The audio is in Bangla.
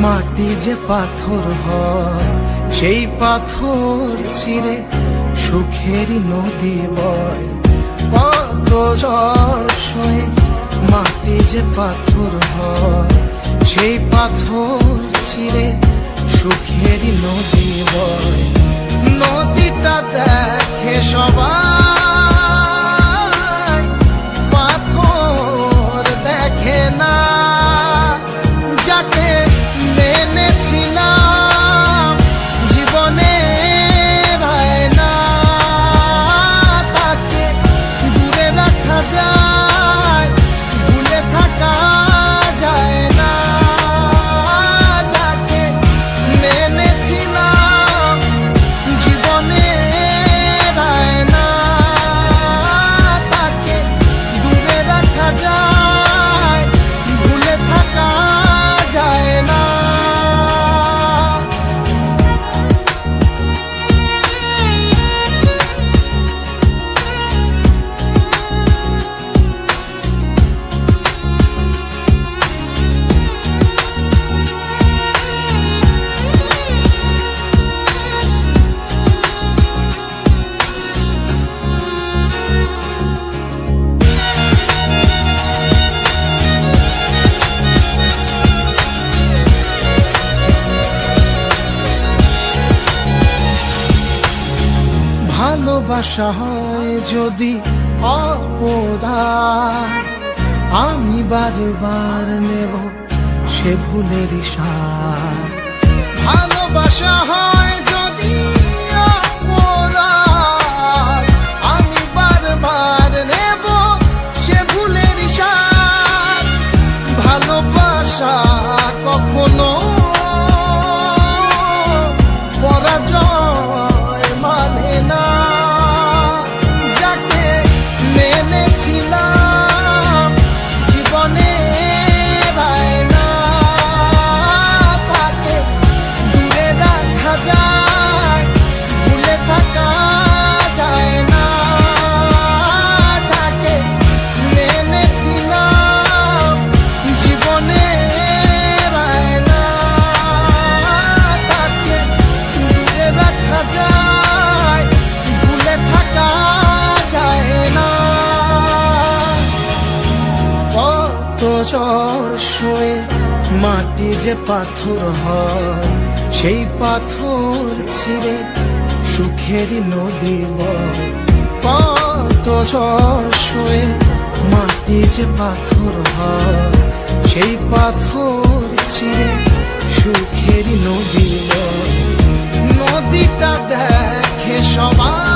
যে পাথর হয়, সেই পাথর ছিঁড়ে সুখেরই নদী বয়। কত সয়ে মাটি যে পাথর হয়, সেই পাথর ছিঁড়ে সুখেরই নদী বয়। নদীটা দেখে সবাই ভালোবাসা হয় যদি অপদা আমি বারে বার নেব সে ভুলের সার। ভালোবাসা হয় সয়ে মাটি যে পাথর হয়, সেই পাথর ছিঁড়ে সুখেরই নদী কত সয়ে মাটি যে পাথর হয়, সেই পাথর ছিঁড়ে সুখেরই নদী নদীটা দেখে সবাই